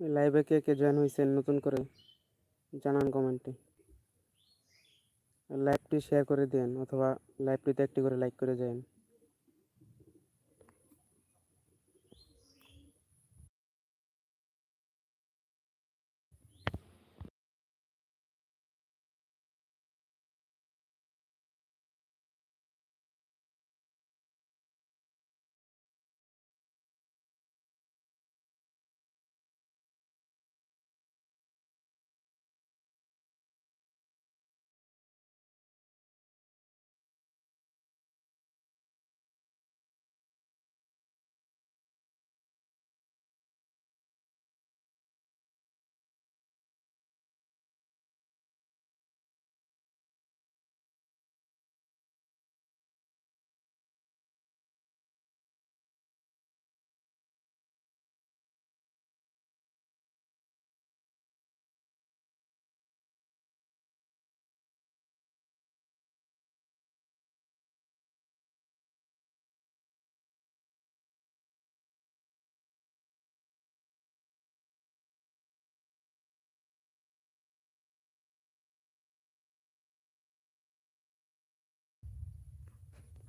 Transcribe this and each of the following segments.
লাইভে কে কে জয়েন হয়েছেন নতুন করে জানান কমেন্টে লাইভটি শেয়ার করে দেন অথবা লাইভটিতে একটি করে লাইক করে যান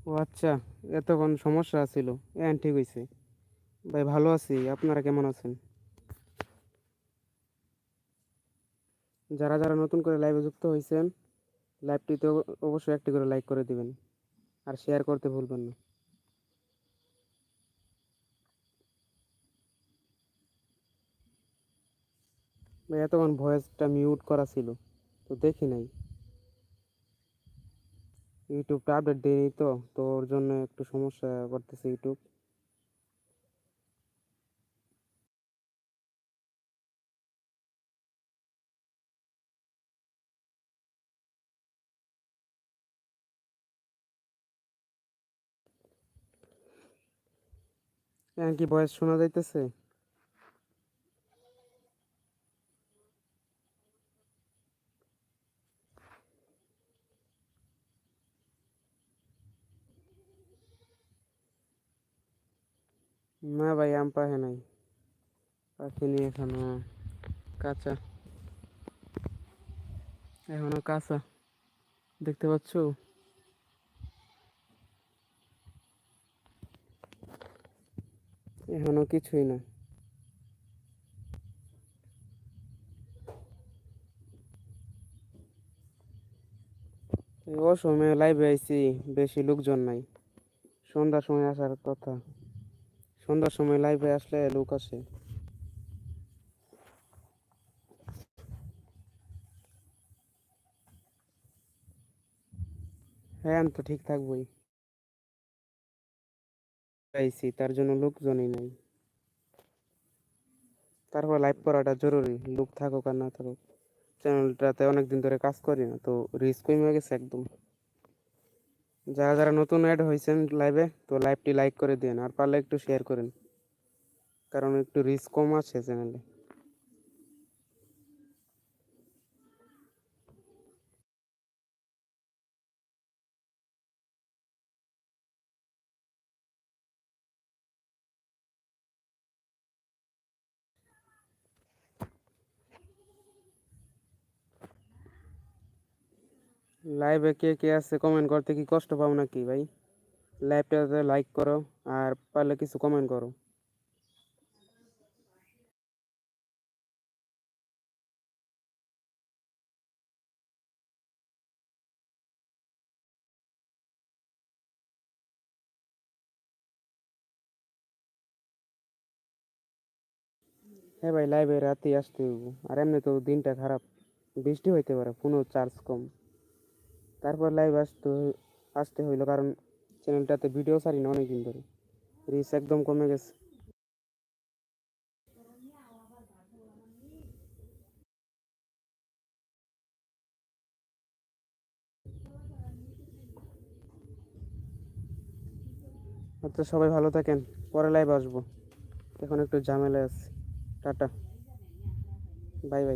ও আচ্ছা এতক্ষণ সমস্যা ছিল। এখন ঠিক হয়েছে ভাই, ভালো আছি। আপনারা কেমন আছেন? যারা যারা নতুন করে লাইভে যুক্ত হয়েছেন লাইভটিতে অবশ্যই একটি করে লাইক করে দিবেন। আর শেয়ার করতে ভুলবেন না। ভাই, এতক্ষণ ভয়েসটা মিউট করা ছিল, তো দেখি নাই। ইউটিউবটা আপডেট দিইনি তো তো ওর জন্য একটু সমস্যা করতেছে ইউটিউব এখন কি ভয়েস শোনা যাইতেছে? না ভাই, আম পাহে নাই। পাখিনি এখনও কাঁচা। এখনও কাঁচা। দেখতে পাচ্ছ? এখনও কিছুই না। ও সময় লাইভে আইছি, বেশি লোকজন নাই। সন্ধ্যার সময় আসার কথা। সন্ধ্যার সময় লাইভে আসলে লোক আসে। হ্যাঁ আমি তো ঠিক থাকবোই। চাইছি তার জন্য লোকজনই নাই। তারপর লাইভ করাটা জরুরি, লোক থাকুক আর না থাকুক। চ্যানেলটাতে অনেকদিন ধরে কাজ করি না, তো রিস্ক কমে গেছে একদম। যারা যারা নতুন অ্যাড হয়েছেন লাইভে তো লাইভটি লাইক করে দিন আর পারলে একটু শেয়ার করেন। কারণ একটু রিস্ক কম আছে চ্যানেলে লাইভে কে কে আছে কমেন্ট করতে কি কষ্ট পাও নাকি ভাই? লাইভটাতে লাইক করো আর পারলে কিছু কমেন্ট করো। হ্যাঁ ভাই লাইভে রাতে আসতে আর এমনি তো দিনটা খারাপ। বৃষ্টি হইতে পারে ফোনও চার্জ কম। তারপর লাইভ আসতে আসতে হইল, কারণ চ্যানেলটাতে ভিডিও ছাড়ি না অনেকদিন ধরে। রিচ একদম কমে গেছে। আচ্ছা সবাই ভালো থাকেন, পরে লাইভ আসব। এখন একটু ঝামেলা আছে। টাটা। Bye bye